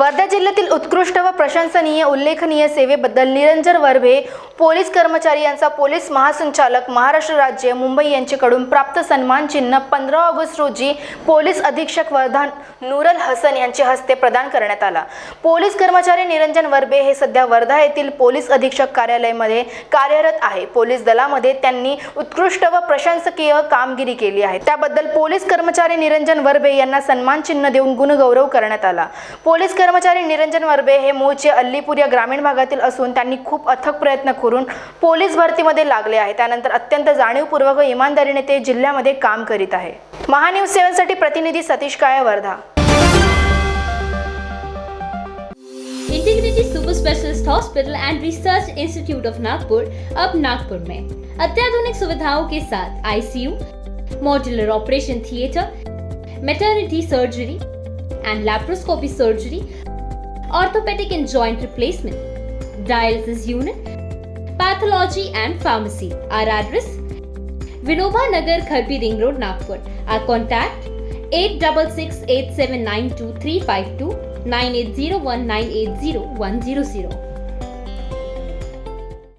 वर्धा जिल्ह्यातील उत्कृष्ट व प्रशंसनीय उल्लेखनीय सेवेबद्दल निरंजन वर्भे पोलीस कर्मचारी यांचा पोलीस महासंचालक महाराष्ट्र राज्य मुंबई यांच्याकडून प्राप्त सन्मान चिन्ह पंधरा ऑगस्ट रोजी पोलीस अधीक्षक वर्धा नूरल हसन यांच्या हस्ते प्रदान करण्यात आला. पोलीस कर्मचारी निरंजन वर्बे हे सध्या वर्धा येथील पोलीस अधीक्षक कार्यालयामध्ये कार्यरत आहे. पोलीस दलामध्ये त्यांनी उत्कृष्ट व प्रशंसकीय कामगिरी केली आहे. त्याबद्दल पोलीस कर्मचारी निरंजन वर्बे यांना सन्मान चिन्ह देऊन गुणगौरव करण्यात आला. पोलीस कर्मचारी निरंजन वर्बे हे मूळचे अल्लीपूर या ग्रामीण भागातील असून त्यांनी खूप अथक प्रयत्न करून पोलीस भरतीमध्ये लागले आहे. त्यानंतर अत्यंत जाणीवपूर्वक व इमानदारीने ते जिल्ह्यामध्ये काम करीत आहे. महान्यूज सेवनसाठी प्रतिनिधी Satish Kale Wardha integrity super specialist hospital and research institute of Nagpur अब नागपुर में. अत्याधुनिक सुविधाओं के साथ ICU modular operation theatre maternity surgery and laparoscopy surgery orthopaedic and joint replacement dialysis unit pathology and pharmacy. Our address Vinoba Nagar, Kharbi Ring Road, Nagpur. Our contact 866 879 9801980